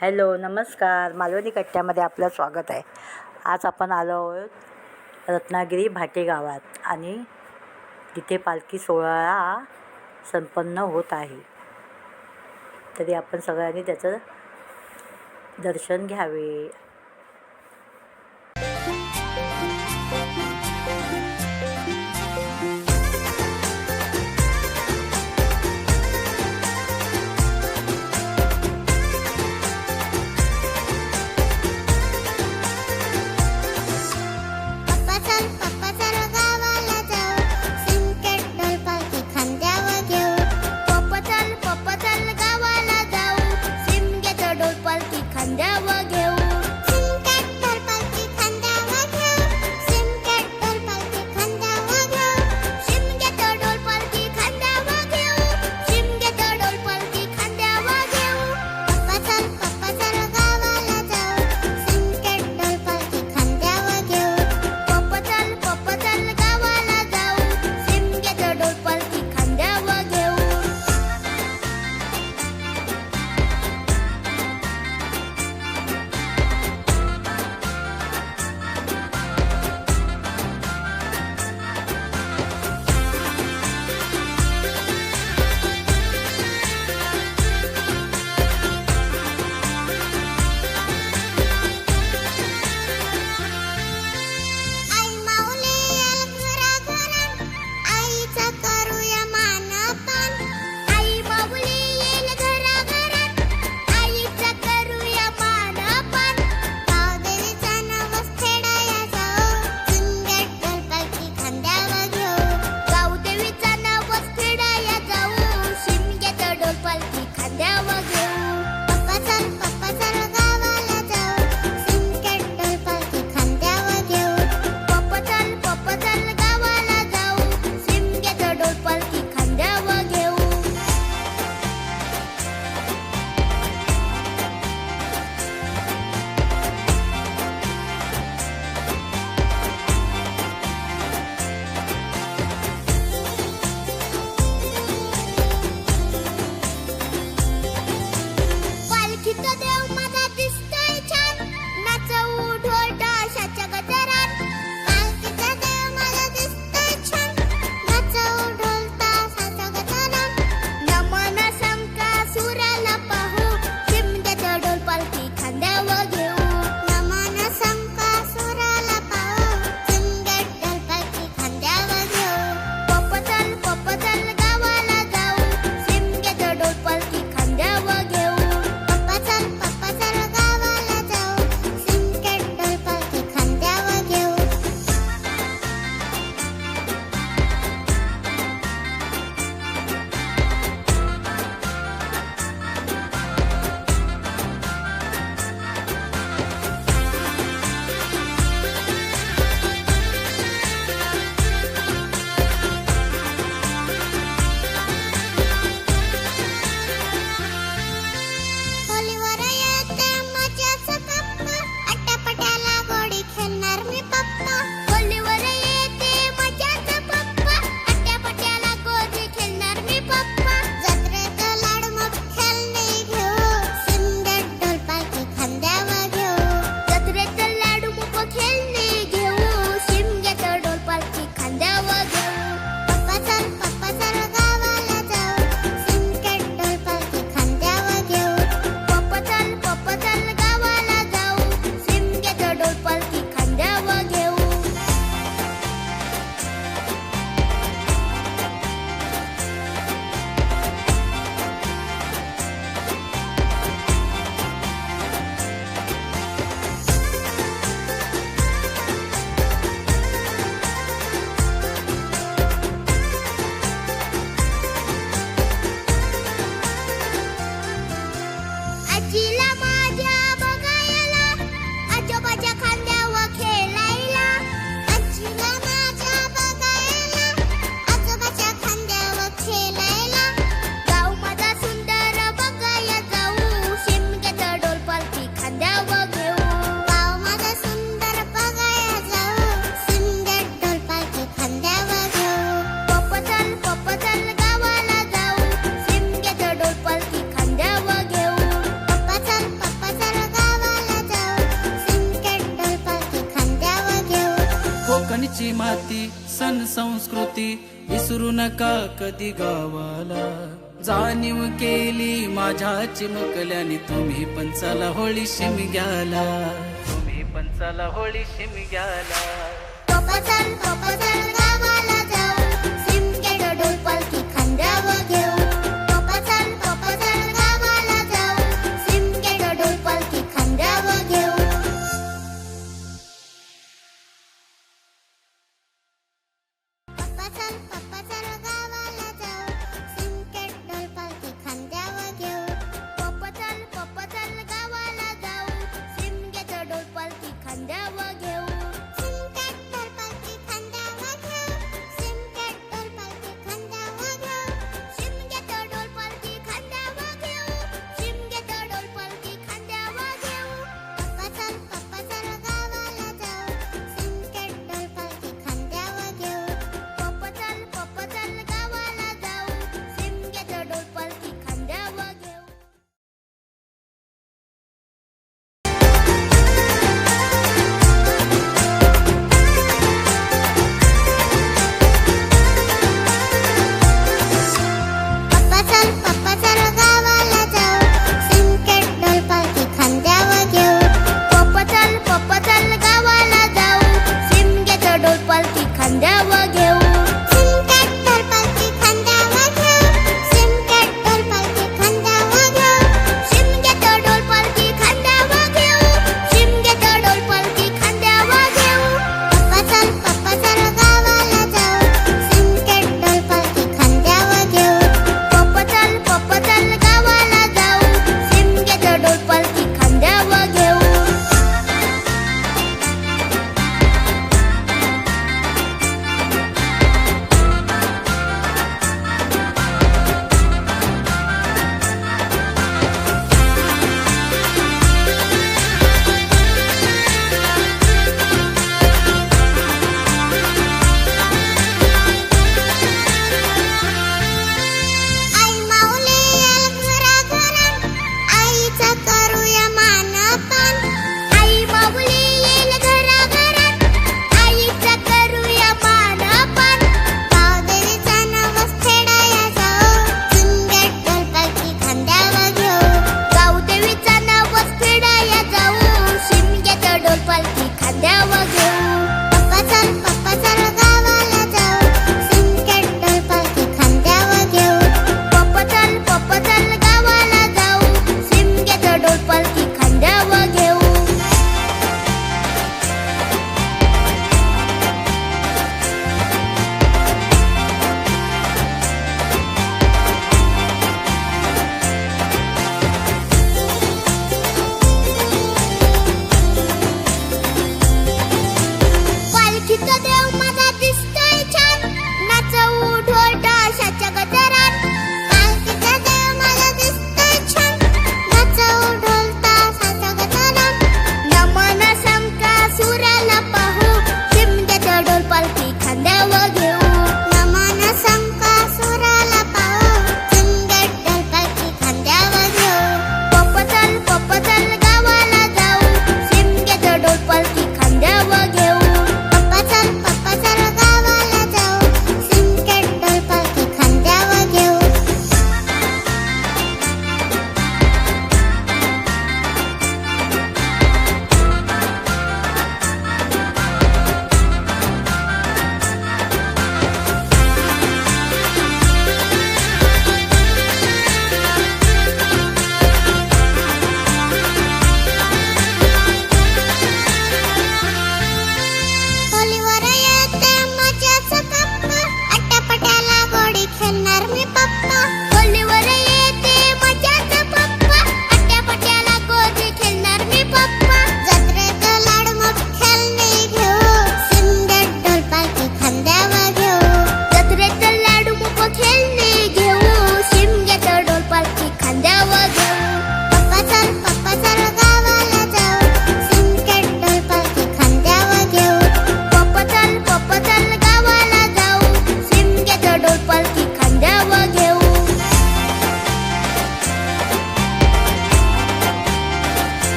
Hello नमस्कार. मालवणी कट्ट्यामध्ये आपलं स्वागत आहे. आज आपण आलो आहोत रत्नागिरी भाटे गावात आणि तिथे पालखी सोहळा संपन्न होत आहे. तरी आपण सगळ्यांनी त्याचं दर्शन घ्यावे. सण संस्कृती विसरू नका कधी गावाला. जाणीव केली माझ्या चिमकल्याने तुम्ही पण चला होळी शिमग्याला तुम्ही पण चला होळी शिमग्याला